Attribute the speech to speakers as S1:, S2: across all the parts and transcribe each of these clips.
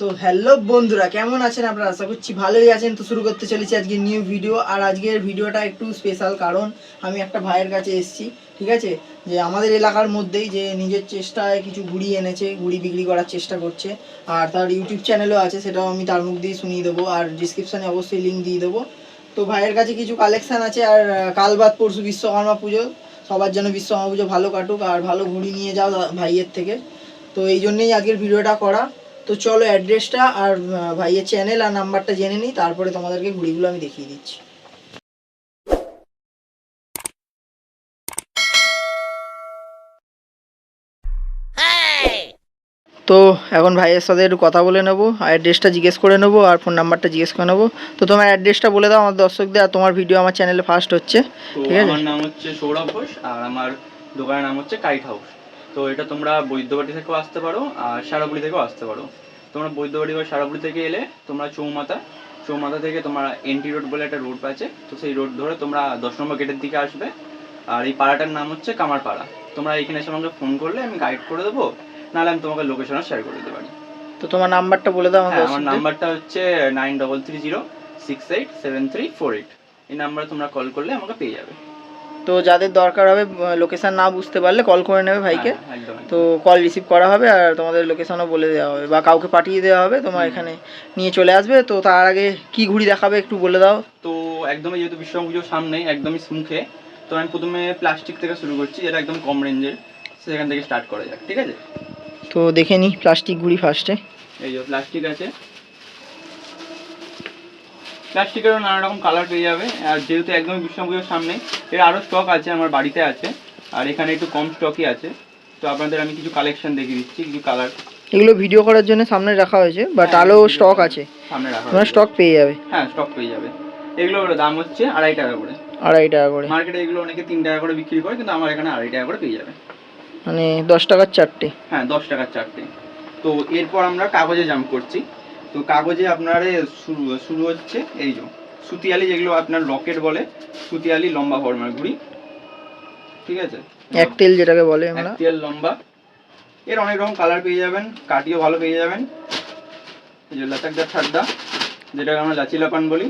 S1: তো হ্যালো বন্ধুরা, কেমন আছেন আপনারা? আশা করছি ভালোই আছেন। তো শুরু করতে চলেছি আজকে নিউ ভিডিও আর আজকের ভিডিওটা একটু স্পেশাল কারণ আমি একটা ভাইয়ের কাছে এসেছি, ঠিক আছে? যে আমাদের এলাকার মধ্যেই যে নিজের চেষ্টায় কিছু ঘুড়ি এনেছে ঘুড়ি বিক্রি করার চেষ্টা করছে। আর তার ইউটিউব চ্যানেলও আছে, সেটাও আমি তার মুখ দিয়ে শুনিয়ে দেবো। আর ডিসক্রিপশানে অবশ্যই লিঙ্ক দিয়ে দেবো। তো ভাইয়ের কাছে কিছু কালেকশান আছে, আর কাল বাদ পরশু বিশ্বকর্মা পুজো। সবার জন্য বিশ্বকর্মা পুজো ভালো কাটুক, আর ভালো ঘুড়ি নিয়ে যাও ভাইয়ের থেকে। তো এই জন্যেই আজকের ভিডিওটা করা। তো চলো অ্যাড্রেসটা আর ভাইয়ের চ্যানেল আর নাম্বারটা জেনে নিই তারপরে তোমাদেরকে ঘুড়িগুলো আমি দেখিয়ে দিচ্ছি। তো এখন ভাইয়ের সাথে একটু কথা বলে নেব আর অ্যাড্রেসটা জিজ্ঞেস করে নেব আর ফোন নাম্বারটা জিজ্ঞেস করে নেব। তো তোমার অ্যাড্রেসটা বলে দাও আমার দর্শকদের আর তোমার ভিডিও আমার চ্যানেলে ফার্স্ট হচ্ছে ঠিক আছে।
S2: আমার নাম হচ্ছে সৌরভ ঘোষ আর আমার দোকানের নাম হচ্ছে কাইট হাউস। তো এটা তোমরা বৈদ্যবাটি থেকেও আসতে পারো আর সারাপুরি থেকেও আসতে পারো। তোমরা বৈদ্যবাটি বা সারাপুরি থেকে এলে তোমরা চৌমাথা চৌমাথা থেকে তোমার এনটি রোড বলে একটা রোড আছে তো সেই রোড ধরে তোমরা দশ নম্বর গেটের দিকে আসবে। আর এই পাড়াটার নাম হচ্ছে কামারপাড়া। তোমরা এখানে এসে আমাকে ফোন করলে আমি গাইড করে দেবো নাহলে আমি তোমাকে লোকেশনও শেয়ার করে দিতে পারি।
S1: তো তোমার নাম্বারটা বলে দাও আমার
S2: হ্যাঁ আমার নাম্বারটা হচ্ছে nine double three zero six eight seven three four eight এই নাম্বারে তোমরা কল করলে আমাকে পেয়ে যাবে।
S1: তো যাদের দরকার হবে লোকেশন না বুঝতে পারলে কল করে নেবে ভাইকে।
S2: হ্যাঁ।
S1: তো কল রিসিভ করা হবে আর তোমাদের লোকেশানও বলে দেওয়া হবে বা কাউকে পাঠিয়ে দেওয়া হবে তোমার এখানে নিয়ে চলে আসবে। তো তার আগে কি ঘুড়ি দেখাবে একটু বলে দাও।
S2: তো একদমই যেহেতু বিশ্বকর্মা পুজোর সামনেই একদমই মুখে তো আমি প্রথমে প্লাস্টিক থেকে শুরু করছি যেটা একদম কম রেঞ্জের সেখান থেকে স্টার্ট করা যাক ঠিক আছে?
S1: তো দেখে নিই প্লাস্টিক ঘুড়ি ফার্স্টে
S2: এই যে প্লাস্টিক আছে। প্লাস্টিকেরও নানা রকম কালার পেয়ে যাবে। আর যেহেতু একদমই বিশ্বকর্মা পুজোর সামনে এর আরও স্টক আছে আমার বাড়িতে আছে। আর এখানে একটু কম স্টকই আছে। তো আপনাদের আমি কিছু কালেকশন দেখিয়ে দিচ্ছি কিছু কালার
S1: এগুলো ভিডিও করার জন্য সামনে রাখা হয়েছে বাট আলো স্টক আছে।
S2: সামনে রাখা
S1: তোমরা। স্টক পেয়ে যাবে।
S2: হ্যাঁ স্টক পেয়ে যাবে। এগুলোর দাম হচ্ছে আড়াই টাকা করে।
S1: আড়াই টাকা করে।
S2: মার্কেটে এগুলো অনেকে তিন টাকা করে বিক্রি করে কিন্তু আমার এখানে আড়াই টাকা করে পেয়ে যাবে।
S1: মানে দশ টাকার চারটে।
S2: হ্যাঁ দশ টাকার চারটে। তো এরপর আমরা কাগজে জাম্প করছি। তো কাগজে আপনার শুরু শুরু হচ্ছে এই যে সুতিয়ালি যেগুলো আপনার রকেট বলে সুতিয়ালি লম্বা ফর্মার ঘুড়ি ঠিক আছে?
S1: এক তেল যেটাকে বলে আমরা।
S2: একটিয়াল লম্বা। এর অনেক রকম কালার পেয়ে যাবেন কাটিও ভালো পেয়ে যাবেন। এই যে লাচাকদার ঠাড্ডা যেটাকে আমরা লাচিলাপান বলি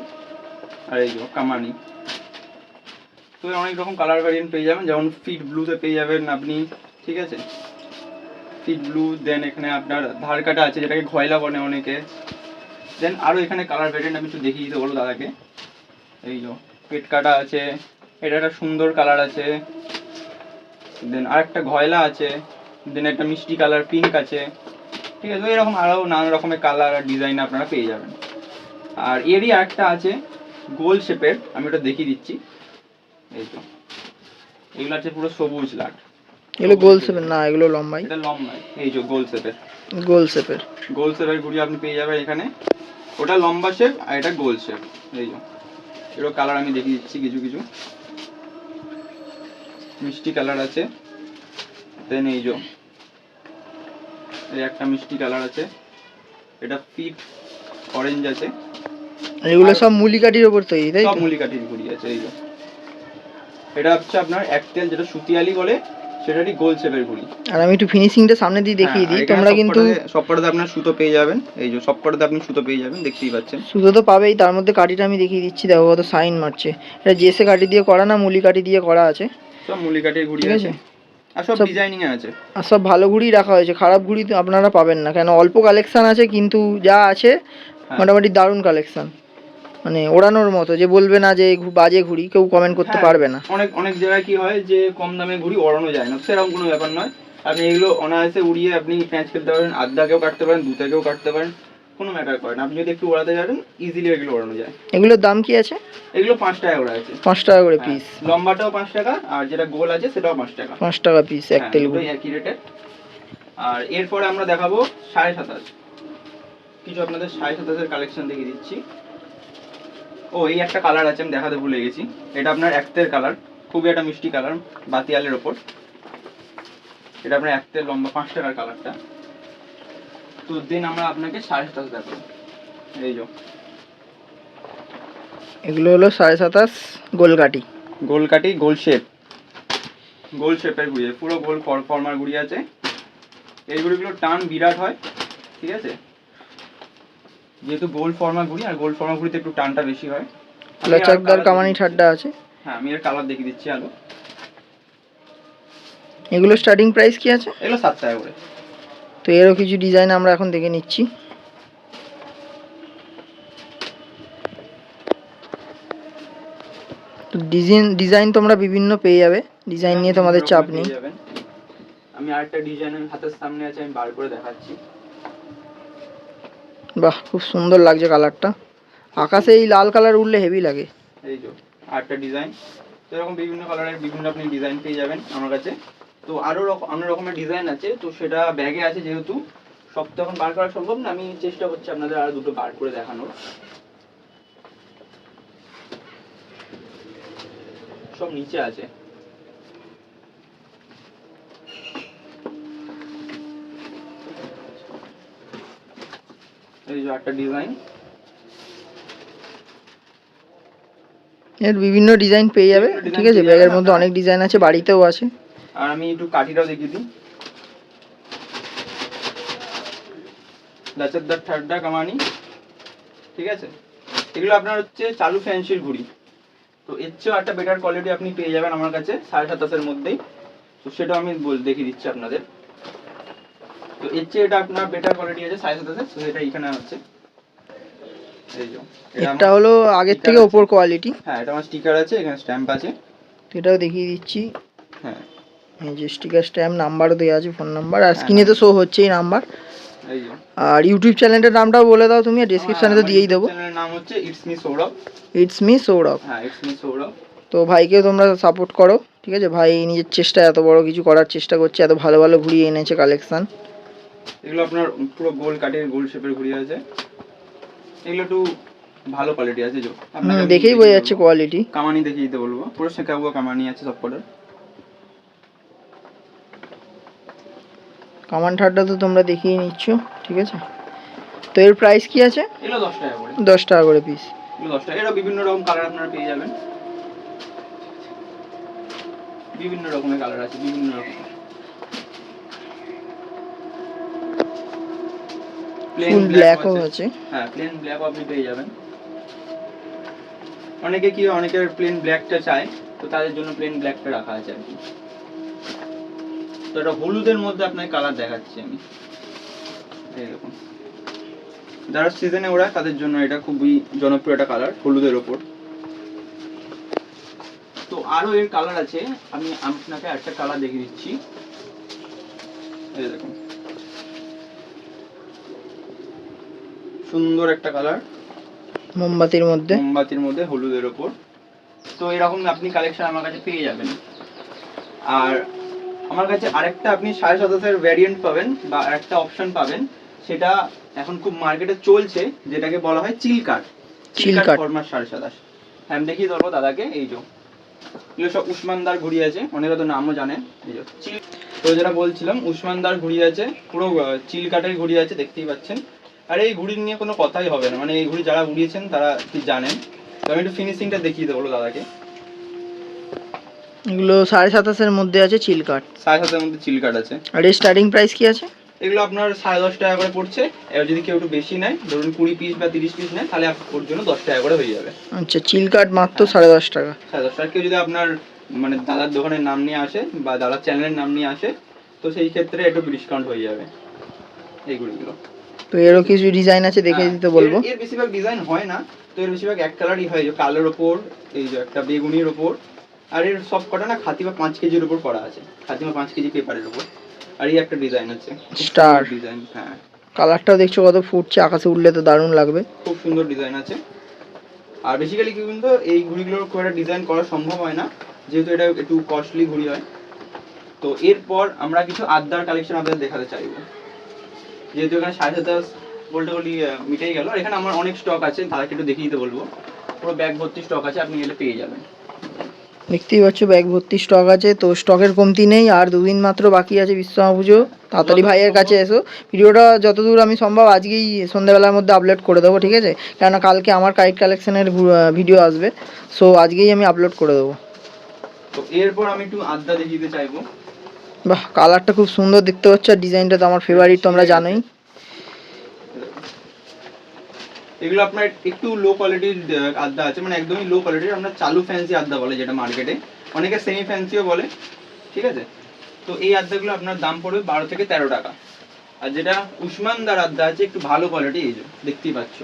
S2: আর এই যে কামানি। তো এর অনেক রকম কালার ভ্যারিয়েন্ট পেয়ে যাবেন যেমন ফিট ব্লুতে পেয়ে যাবেন আপনি ঠিক আছে? ফিট ব্লু দেন এখানে আপনার ধার কাটা আছে, যেটাকে ঘয়লা বলে অনেকে। দেন আরও এখানে কালার ভ্যারিয়েন্ট আমি একটু দেখিয়ে দিতে বলো দাদাকে। এই যে, পেট কাটা আছে, এটা একটা সুন্দর কালার আছে। দেন আর একটা ঘয়লা আছে দেন একটা মিষ্টি কালার পিঙ্ক আছে। ঠিক আছে এরকম আরও নানা রকমের কালার আর ডিজাইন আপনারা পেয়ে যাবেন। আর এরই আরেকটা আছে, গোল শেপের আমি ওটা দেখিয়ে দিচ্ছি। এই তো। এগুলো আছে পুরো সবুজ লাট।
S1: এগুলো গোল শেপের না এগুলো লম্বাই
S2: এটা লম্বাই এই যে গোল শেপের
S1: গোল শেপের
S2: গোল শেপের ঘুড়ি আপনি পেয়ে যাবেন এখানে। ওটা লম্বা শেপ আর এটা গোল শেপ এই যে। এরও কালার আমি দেখিয়ে দিচ্ছি কিছু কিছু। মিষ্টি কালার আছে। দেন এই যে এই একটা মিষ্টি কালার আছে। এটা পিট অরেঞ্জ আছে।
S1: এগুলো সব মুলিকাঠির ওপর তৈরি তাই
S2: সব
S1: তো?
S2: মুলিকাঠির ঘুড়ি আছে এই যে। এটা হচ্ছে আপনার একটেল যেটা সুতিয়ালি বলে। সেটারই গোল শেপের ঘুড়ি
S1: আর আমি একটু ফিনিশিংটা সামনে দিয়ে দেখিয়ে
S2: হ্যাঁ,
S1: দিই তোমরা কিন্তু
S2: সবকটাতে- আপনার সুতো পেয়ে যাবেন। এই যে সবকটাতে আপনি সুতো পেয়ে যাবেন দেখতেই পাচ্ছেন।
S1: সুতো তো পাবেই তার মধ্যে কাঠিটা আমি দেখিয়ে দিচ্ছি দেখো কত সাইন মারছে। এটা জেসে কাঠি দিয়ে করা না মুলি কাঠি দিয়ে করা আছে?
S2: সব মুলিকাঠির ঘুড়ি
S1: ঠিক
S2: আছে। আর সব ডিজাইনিং আছে।
S1: আর সব ভালো ঘুড়ি রাখা হয়েছে খারাপ ঘুড়ি তো আপনারা পাবেন না কেন অল্প কালেকশন আছে কিন্তু যা আছে
S2: হ্যাঁ।
S1: মোটামুটি দারুণ কালেকশন মানে ওড়ানোর মতো যে বলবে না যে বাজে ঘুড়ি কেউ কমেন্ট করতে
S2: হ্যাঁ,
S1: পারবে না।
S2: অনেক অনেক জায়গায় কি হয় যে কম দামে ঘুড়ি ওড়ানো যায় না। সেরকম কোনো ব্যাপার নয়। আপনি এগুলো অনায়াসে উড়িয়ে আপনি প্যাঁচ খেলতে পারেন আদ্দাকেও কাটতে পারেন দুটাকেও কাটতে পারেন কোনো ম্যাটার করে না। আপনি যদি একটু ওড়াতে পারেন ইজিলি এগুলো ওড়ানো যায়।
S1: এগুলোর দাম কি আছে?
S2: এগুলো পাঁচ টাকা করে আছে।
S1: পাঁচ টাকা করে
S2: হ্যাঁ,
S1: পিস
S2: লম্বাটাও পাঁচ টাকা আর যেটা গোল আছে সেটাও পাঁচ টাকা।
S1: পাঁচ টাকা পিস এক
S2: হ্যাঁ,
S1: তেল
S2: একই আর এরপরে আমরা দেখাবো সাড়ে সাতাশ কিছু আপনাদের সাড়ে সাতাশের কালেকশন দেখিয়ে দিচ্ছি। ও এই একটা কালার আছে আমি দেখাতে ভুলে গেছি। এটা আপনার একতের কালার খুবই একটা মিষ্টি কালার বাতিয়ালের ওপর। এটা আপনার একতের লম্বা পাঁচ টাকার কালারটা তো দিন আমরা আপনাকে সাড়ে সাতাশ দেখাবো। এই যে।
S1: এগুলো হলো সাড়ে সাতাশ গোলকাঠি।
S2: গোল কাটি গোল শেপ গোল শেপের ঘুড়ি পুরো গোল ফর্মার ঘুড়ি আছে। এই ঘুড়িগুলোর টান বিরাট হয় ঠিক আছে? যেহেতু গোল ফর্মা ঘুড়ি আর গোল ফর্মা ঘুড়িতে একটু টানটা বেশি হয়।
S1: লচকদার কামানি ঠাড্ডা আছে।
S2: হ্যাঁ আমি এর কালার দেখিয়ে দিচ্ছি আলো।
S1: এগুলো স্টার্টিং প্রাইস কি আছে?
S2: এগুলো সাত টাকা করে।
S1: তো এরও কিছু ডিজাইন আমরা এখন দেখে নিচ্ছি। তো ডিজাইন ডিজাইন তোমরা বিভিন্ন পেয়ে যাবে। ডিজাইন নিয়ে তোমাদের চাপ নেই।
S2: আমি আরেকটা ডিজাইন আমি হাতের সামনে আছে আমি বার করে দেখাচ্ছি।
S1: বাহ, খুব সুন্দর লাগছে কালারটা। আকাশে এই লাল কালার উঠলে হেভি লাগে।
S2: এই যে আরেকটা ডিজাইন তো এরকম বিভিন্ন কালারের বিভিন্ন আপনি ডিজাইন পেয়ে যাবেন আমার কাছে। তো আরও অন্য রকমের ডিজাইন আছে, তো সেটা ব্যাগে আছে যেহেতু। সব তো এখন বার করা সম্ভব না, আমি চেষ্টা করছি আপনাদের আর দুটো বার করে দেখানোর। সব নিচে আছে। এই যে একটা ডিজাইন।
S1: এর বিভিন্ন ডিজাইন পেয়ে যাবে ঠিক আছে? ব্যাগের মধ্যে অনেক ডিজাইন আছে বাড়িতেও আছে।
S2: আর আমি একটু কাঠিটাও দেখিয়ে দিই। লাচারদার ঠাড্ডা কামানি ঠিক আছে? এগুলো আপনার হচ্ছে চালু ফ্যান্সির ঘুড়ি। তো এর চেয়েও একটা বেটার কোয়ালিটি আপনি পেয়ে যাবেন আমার কাছে সাড়ে সাতাশের মধ্যেই। তো সেটাও আমি বল দেখিয়ে দিচ্ছি আপনাদের। তো এর চেয়ে এটা আপনার বেটার কোয়ালিটি আছে সাড়ে সাতাশের তো এটা এখানে হচ্ছে এই যে এটা
S1: হলো আগের থেকে ওপর কোয়ালিটি
S2: হ্যাঁ এটা আমার স্টিকার আছে এখানে স্ট্যাম্প আছে।
S1: এটাও দেখিয়ে দিচ্ছি।
S2: হ্যাঁ।
S1: এই যে স্টিকার স্ট্যাম্প নাম্বারও দেওয়া আছে ফোন নাম্বার আর স্ক্রিনে তো শো হচ্ছেই নাম্বার
S2: এই যে।
S1: আর ইউটিউব চ্যানেলটার নামটাও বলে দাও তুমি আর ডিসক্রিপশনে তো দিয়েই দেবো।
S2: চ্যানেলের নাম হচ্ছে it's me Sourav
S1: it's me Sourav
S2: হ্যাঁ ইটস মি সৌরভ
S1: তো ভাইকে তোমরা সাপোর্ট করো ঠিক আছে? ভাই নিজের চেষ্টা এত বড় কিছু করার চেষ্টা করছে এত ভালো ভালো ঘুরিয়ে এনেছে কালেকশন
S2: এগুলো আপনার পুরো গোল কাঠের গোল শেপের ঘুড়ি আছে। এগুলো একটু ভালো কোয়ালিটি আছে যে আপনাকে
S1: দেখেই বোঝা যাচ্ছে কোয়ালিটি
S2: কামানি দেখিয়ে দিতে বলব। পুরো শেখাবো কামানি আছে সব কটার।
S1: কামান ঠাড্ডা তো তোমরা দেখিয়ে নিচ্ছ ঠিক আছে? তো এর প্রাইস কি আছে?
S2: এগুলো দশ টাকা করে।
S1: দশ টাকা করে পিস
S2: এগুলো দশ টাকা। এরা বিভিন্ন রকম কালার আপনারা পেয়ে যাবেন। বিভিন্ন রকমের কালার আছে বিভিন্ন রকম Black
S1: ব্ল্যাকও
S2: আছে। হ্যাঁ প্লেন ব্ল্যাক আপনি পেয়ে যাবেন। অনেকে কি অনেকের প্লেন ব্ল্যাকটা চায় তো তাদের জন্য প্লেন ব্ল্যাকটা রাখা আছে আর কি। তো এটা হলুদের মধ্যে আপনাকে কালার দেখাচ্ছি আমি। এই দেখুন। যারা সিজনে ওরা তাদের জন্য এটা খুবই জনপ্রিয় একটা কালার হলুদের ওপর। তো আরও এর কালার আছে আমি আপনাকে একটা কালার দেখিয়ে দিচ্ছি। এই দেখুন। সুন্দর একটা কালার
S1: মোমবাতির মধ্যে।
S2: মোমবাতির মধ্যে হলুদের ওপর। তো এরকম আপনি কালেকশন আমার কাছে পেয়ে যাবেন। আর আমার কাছে আরেকটা আপনি সাড়ে সাতাশের ভ্যারিয়েন্ট পাবেন বা আরেকটা অপশন পাবেন। সেটা এখন খুব মার্কেটে চলছে যেটাকে বলা হয় চিল কাট
S1: চিল কাট।
S2: ফরমার সাড়ে সাতাশ। হ্যাঁ আমি দেখিয়ে দেবো দাদাকে এই যে। এগুলো সব উসমানদার ঘুড়ি আছে অনেকে তো নামও জানেন এই যে চিল তো যেটা বলছিলাম উসমানদার ঘুড়ি আছে পুরো চিল কাঠের ঘুড়ি আছে দেখতেই পাচ্ছেন। আর এই ঘুড়ি নিয়ে কোনো কথাই হবে না। মানে এই ঘুড়ি যারা উড়িয়েছেন তারা ঠিক জানেন? তো আমি একটু ফিনিশিংটা দেখিয়ে দেবো দাদাকে।
S1: এগুলো সাড়ে সাতাশের মধ্যে আছে চিল কাট
S2: সাড়ে সাতের মধ্যে চিল কাট আছে।
S1: আর এর স্টার্টিং প্রাইস কি আছে?
S2: এগুলো আপনার সাড়ে দশ টাকা করে পড়ছে। এবার যদি কেউ একটু বেশি নেয় ধরুন কুড়ি পিস বা তিরিশ পিস নেয় তাহলে আপনার ওর জন্য দশ টাকা করে হয়ে যাবে।
S1: আচ্ছা চিল কাট মাত্র সাড়ে দশ টাকা।
S2: সাড়ে দশ টাকা। কেউ যদি আপনার মানে দাদার দোকানের নাম নিয়ে আসে বা দাদার চ্যানেলের নাম নিয়ে আসে তো সেই ক্ষেত্রে একটু ডিসকাউন্ট হয়ে যাবে এই ঘুড়িগুলো।
S1: তো এরও কিছু ডিজাইন আছে দেখে
S2: হ্যাঁ,
S1: দিতে বলব।
S2: এর- বেশিরভাগ ডিজাইন হয় না তো এর বেশিরভাগ এক কালারই হয় যে কালোর ওপর এই যে একটা বেগুনির ওপর আর এর সব কটা না খাতিমা পাঁচ কেজির উপর করা আছে খাতিমা পাঁচ কেজি পেপারের উপর আর এই একটা ডিজাইন আছে।
S1: স্টার
S2: ডিজাইন হ্যাঁ।
S1: কালারটাও দেখছ কত ফুটছে আকাশে উঠলে তো দারুণ লাগবে।
S2: খুব সুন্দর ডিজাইন আছে। আর বেসিক্যালি কি কিন্তু এই ঘুড়িগুলোর খুব একটা ডিজাইন করা সম্ভব হয় না যেহেতু এটা একটু কস্টলি ঘুড়ি হয়। তো এরপর আমরা কিছু আদার কালেকশন আপনাদের দেখাতে চাইব। যেহেতু এখানে সাড়ে সাতাশ বলতে বলি মিটেই গেল। আর এখানে আমার অনেক স্টক আছে তাদেরকে একটু দেখিয়ে দিতে বলব। পুরো ব্যাগ ভর্তি স্টক আছে আপনি এলে পেয়ে যাবেন।
S1: দেখতেই পাচ্ছ ব্যাগ ভর্তি স্টক আছে তো স্টকের কমতি নেই আর দুদিন মাত্র বাকি আছে বিশ্বকর্মা পুজো। তাড়াতাড়ি ভাইয়ের কাছে এসো। ভিডিওটা যতদূর আমি সম্ভব আজকেই সন্ধ্যাবেলার মধ্যে আপলোড করে দেবো ঠিক আছে? কেননা কালকে আমার কাইট কালেকশনের ভিডিও আসবে। সো আজকেই আমি আপলোড করে দেবো।
S2: তো এরপর আমি একটু আড্ডা দেখিয়ে দিতে চাইব।
S1: বাহ কালারটা খুব সুন্দর দেখতে পাচ্ছ আর ডিজাইনটা তো আমার ফেভারিট তোমরা জানোই।
S2: এগুলো আপনার একটু লো কোয়ালিটির আড্ডা আছে মানে একদমই লো কোয়ালিটির আপনার চালু ফ্যান্সি আড্ডা বলে যেটা মার্কেটে অনেকে সেমি ফ্যান্সিও বলে ঠিক আছে? তো এই আড্ডাগুলো আপনার দাম পড়বে বারো থেকে তেরো টাকা। আর যেটা উসমানদার আড্ডা আছে একটু ভালো কোয়ালিটি এই যে দেখতেই পাচ্ছ।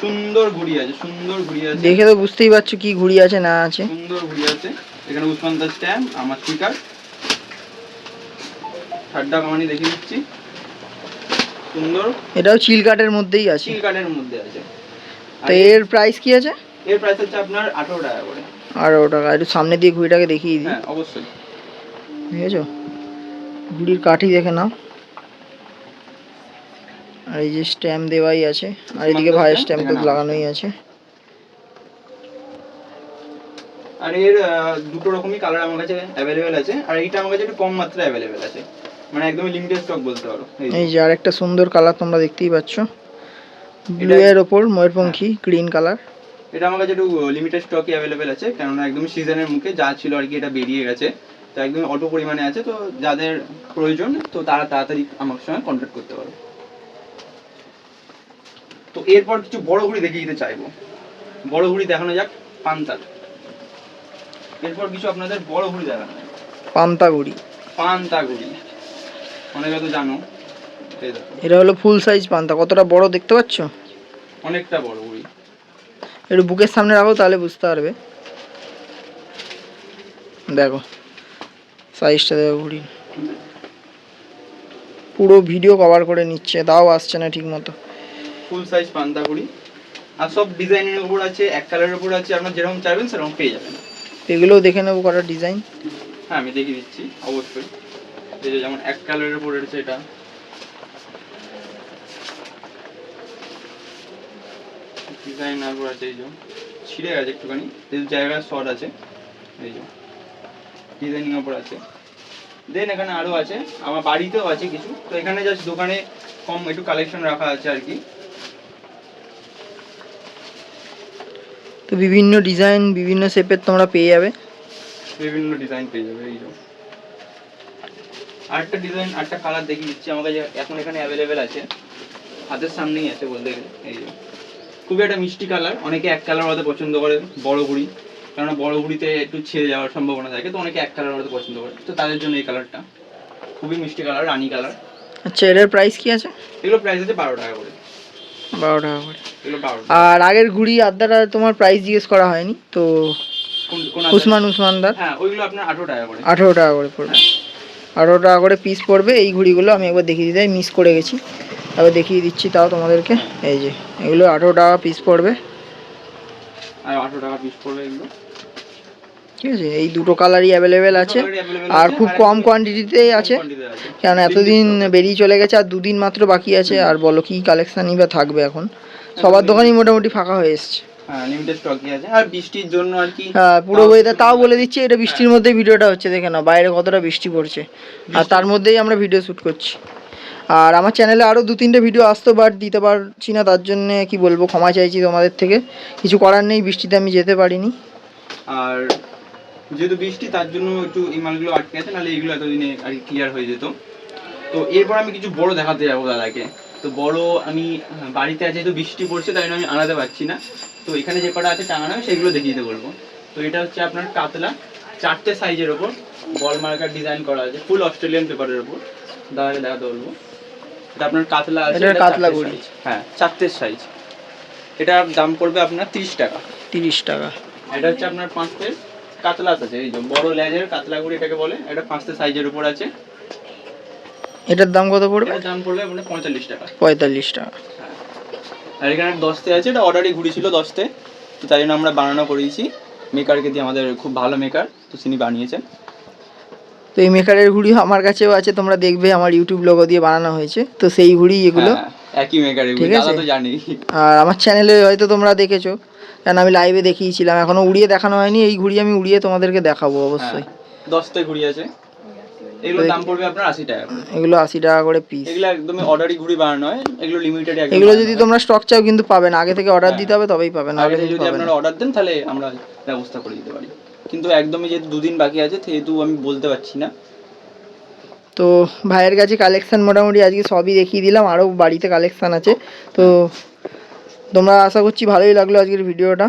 S2: সুন্দর ঘুড়ি আছে সুন্দর ঘুড়ি আছে।
S1: দেখে তো বুঝতেই পারছ কি ঘুড়ি আছে না আছে।
S2: সুন্দর ঘুড়ি আছে। এখানে উসমানদার স্ট্যাম্প আমার স্পিকার ঠাড্ডা কামানি দেখিয়ে দিচ্ছি সুন্দর।
S1: এটাও চিল কাটের মধ্যেই আছে।
S2: চিল মধ্যে আছে।
S1: তো এর প্রাইস কি আছে?
S2: এর প্রাইস হচ্ছে আপনার আঠারো টাকা করে।
S1: আরও টাকা একটু সামনে দিয়ে ঘুড়িটাকে দেখিয়ে দিই।
S2: হ্যাঁ অবশ্যই।
S1: বুঝেছ? ঘুড়ির কাঠি দেখে নাও। আর এই যে স্ট্যাম্প দেওয়াই আছে। আর এদিকে ভাইয়ের স্ট্যাম্প
S2: এখানে
S1: লাগানোই আছে।
S2: আর এর দুটো রকমই কালার আমার কাছে অ্যাভেলেবেল আছে। আর এইটা আমার কাছে একটু কম মাত্রায় অ্যাভেলেবেল আছে। মানে একদমই লিমিটেড স্টক বলতে পারো। এই যে।
S1: আরেকটা সুন্দর কালার তোমরা দেখতেই পাচ্ছ। ব্লু এর ওপর ময়ূরপঙ্খী গ্রিন কালার
S2: এটা আমার কাছে একটু লিমিটেড স্টকই অ্যাভেলেবেল আছে কেননা একদম সিজনের মুখে যা ছিল আর কি এটা বেরিয়ে গেছে। তো একদম অল্প পরিমাণে আছে তো যাদের প্রয়োজন তো তারা তাড়াতাড়ি আমার সঙ্গে কন্ট্যাক্ট করতে পারো। তো এরপর কিছু বড় ঘুড়ি দেখিয়ে দিতে চাইব। বড় ঘুড়ি দেখানো যাক পান্তার এরপর কিছু আপনাদের বড় ঘুড়ি দেখানো
S1: পান্তা ঘুড়ি।
S2: পান্তা ঘুড়ি। অনেকে তো জানো।
S1: এটা হলো ফুল সাইজ পান্তা। কতটা বড় দেখতে পাচ্ছ?
S2: অনেকটা বড়
S1: একটু বুকের সামনে রাখো তাহলে বুঝতে পারবে। দেখো। সাইজটা দেখো ঘুড়ি পুরো ভিডিও কভার করে নিচ্ছে। তাও আসছে না ঠিক মতো
S2: ফুল সাইজ পান্তা ঘুড়ি আর সব ডিজাইনের উপর আছে এক কালারের উপর আছে। আপনার যেরকম চাইবেন সেরকম পেয়ে যাবেন।
S1: এগুলোও দেখে নেব কটা ডিজাইন
S2: হ্যাঁ আমি দেখিয়ে দিচ্ছি অবশ্যই। এই যে যেমন এক কালারের উপর রয়েছে এটা। ডিজাইনার উপর আছে এই যে। ছিঁড়ে গেছে একটুখানি। এই যে জায়গায় শর্ট আছে। এই যে। ডিজাইনিং উপর আছে। দেন এখানে আরও আছে। আমার বাড়িতেও আছে কিছু। তো এখানে জাস্ট দোকানে কম একটু কালেকশন রাখা আছে আর কি।
S1: তো বিভিন্ন ডিজাইন বিভিন্ন শেপের তোমরা পেয়ে যাবে।
S2: বিভিন্ন ডিজাইন পেয়ে যাবে এই আরেকটা ডিজাইন আরেকটা কালার দেখিয়ে দিচ্ছি। আমার কাছে এখন এখানে অ্যাভেলেবেল আছে। হাতের সামনেই আছে বলতে গেলে এই যে। খুবই একটা মিষ্টি কালার অনেকে এক কালার হতে পছন্দ করে বড় ঘুড়ি কেননা বড় ঘুড়িতে একটু ছেড়ে যাওয়ার সম্ভাবনা থাকে তো অনেকে এক কালার হতে পছন্দ করে। তো তাদের জন্য এই কালারটা খুবই মিষ্টি কালার রানি কালার
S1: আচ্ছা এটার প্রাইস কি আছে?
S2: এগুলো প্রাইস আছে বারো টাকা করে।
S1: বারো টাকা করে। আর আগের ঘুড়ি আদ্যাটা তোমার প্রাইস জিজ্ঞেস করা হয়নি তো উসমান উসমানদার
S2: হ্যাঁ ওইগুলো আপনার আঠেরো টাকা করে।
S1: আঠেরো টাকা করে পড়বে। আঠেরো টাকা করে পিস পড়বে এই ঘুড়িগুলো আমি একবার দেখিয়ে দিতে মিস করে গেছি। তারপর দেখিয়ে দিচ্ছি তাও তোমাদেরকে। এই যে এগুলো আঠেরো টাকা পিস পড়বে।
S2: আর আঠেরো টাকা পিস পড়বে এগুলো।
S1: ঠিক আছে এই দুটো কালারই অ্যাভেলেবেল আছে। আর খুব কম কোয়ান্টিটিতেই আছে। কারণ এতদিন বেরিয়ে চলে গেছে আর দুদিন মাত্র বাকি আছে আর বলো কি কালেকশানই বা থাকবে এখন। সবার দোকানই মোটামুটি ফাঁকা হয়ে এসছে।
S2: হ্যাঁ বৃষ্টির জন্য আর কি
S1: হ্যাঁ পুরো ওয়েদার তাও বলে দিচ্ছি এটা বৃষ্টির মধ্যে ভিডিওটা হচ্ছে দেখে নাও বাইরে কতটা বৃষ্টি পড়ছে। আর তার মধ্যেই আমরা ভিডিও শ্যুট করছি। আর আমার চ্যানেলে আরও দু তিনটে ভিডিও আসতো বাট দিতে পারছি না তার জন্য কি বলব ক্ষমা চাইছি তোমাদের থেকে। কিছু করার নেই বৃষ্টিতে আমি যেতে পারিনি।
S2: আর যেহেতু বৃষ্টি তার জন্য একটু এই মালগুলো আটকে আছে নাহলে এগুলো এতদিনে আর কি ক্লিয়ার হয়ে যেত। তো এরপর আমি কিছু বড় দেখাতে যাব দাদাকে। তো বড় আমি বাড়িতে আছে যেহেতু বৃষ্টি পড়ছে তাই জন্য আমি আনাতে পারছি না। তো এখানে যে কটা আছে টাঙানো সেগুলো দেখিয়ে দিতে বলব। তো এটা হচ্ছে আপনার কাতলা চারটে সাইজের ওপর বল মার্কার ডিজাইন করা আছে ফুল অস্ট্রেলিয়ান পেপারের ওপর। দাদাকে দেখাতে বলব। এটা আপনার কাতলা আছে
S1: এটা
S2: এটা
S1: কাতলা
S2: হ্যাঁ চারটে সাইজ এটার দাম পড়বে আপনার তিরিশ টাকা।
S1: তিরিশ টাকা।
S2: এটা হচ্ছে আপনার পাঁচতে কাতলা আছে এই যে বড় লেজের কাতলা গুড়ি এটাকে বলে এটা পাঁচতে সাইজের উপর আছে।
S1: এটার দাম কত পড়বে?
S2: এটার দাম পড়বে আপনার পঁয়তাল্লিশ টাকা।
S1: পঁয়তাল্লিশ টাকা।
S2: আর এখানে দশতে আছে এটা অর্ডারই ঘুড়ি ছিল দশতে। তো তাই জন্য আমরা বানানো করিয়েছি মেকারকে দিয়ে আমাদের খুব ভালো মেকার তো তিনি বানিয়েছেন।
S1: তো এই মেকারের ঘুড়ি আমার কাছেও আছে তোমরা দেখবে আমার ইউটিউব লোগো দিয়ে বানানো হয়েছে। তো সেই ঘুড়ি এগুলো।
S2: হ্যাঁ, একই মেকারের
S1: ঠিক
S2: ঘুড়ি দাদা
S1: আছে।
S2: তো জানি।
S1: আর আমার চ্যানেলে হয়তো তোমরা দেখেছ কারণ আমি লাইভে দেখিয়েছিলাম। এখনও উড়িয়ে দেখানো হয়নি এই ঘুড়ি আমি উড়িয়ে তোমাদেরকে দেখাবো অবশ্যই।
S2: হ্যাঁ, দশতে ঘুড়ি আছে। এগুলোর দাম পড়বে আপনার আশি টাকা
S1: এগুলো আশি টাকা করে পিস
S2: এগুলো একদমই অর্ডারই ঘুড়ি বানানো হয় এগুলো লিমিটেড
S1: এগুলো যদি তোমরা স্টক চাও কিন্তু পাবে না আগে থেকে অর্ডার
S2: হ্যাঁ।
S1: দিতে হবে তবেই পাবে না আগে
S2: আগে
S1: থেকে
S2: যদি আপনারা অর্ডার দেন তাহলে আমরা ব্যবস্থা করে দিতে পারি। কিন্তু একদমই যেহেতু দুদিন বাকি আছে সেহেতু আমি বলতে পারছি না।
S1: তো ভাইয়ের কাছে কালেকশন মোটামুটি আজকে সবই দেখিয়ে দিলাম আরও বাড়িতে কালেকশন আছে। তো তোমরা আশা করছি ভালোই লাগল আজকের ভিডিওটা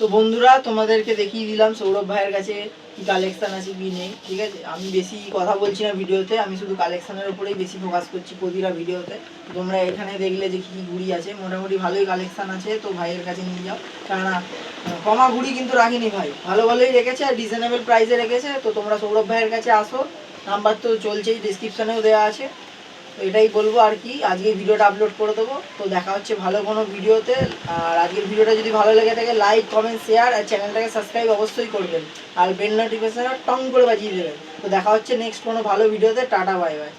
S1: তো বন্ধুরা, তোমাদেরকে দেখিয়ে দিলাম সৌরভ ভাইয়ের কাছে কি কালেকশন আছে, কি নেই, ঠিক আছে? আমি বেশি কথা বলছি না ভিডিওতে, আমি শুধু কালেকশনের উপরেই বেশি ফোকাস করছি প্রতিটা ভিডিওতে। তোমরা এখানে দেখলে যে কী ঘুড়ি আছে, মোটামুটি ভালোই কালেকশন আছে, তো ভাইয়ের কাছে নিয়ে যাও। কেননা, কমা ঘুড়ি কিন্তু রাখিনি ভাই, ভালো ভালোই রেখেছে আর রিজনেবল প্রাইসে রেখেছে, তো তোমরা সৌরভ ভাইয়ের কাছে আসো। নাম্বার তো চলছেই ডিসক্রিপশনেও দেওয়া আছে। তো এটাই বলব আর কি। আজকে ভিডিওটা আপলোড করে দেবো। তো দেখা হচ্ছে ভালো কোনো ভিডিওতে। আর আজকের ভিডিওটা যদি ভালো লেগে থাকে লাইক কমেন্ট শেয়ার আর চ্যানেলটাকে সাবস্ক্রাইব অবশ্যই করবেন। আর বেল নোটিফিকেশনটা টং করে বাজিয়ে দেবেন। তো দেখা হচ্ছে নেক্সট কোনো ভালো ভিডিওতে। Tata bye bye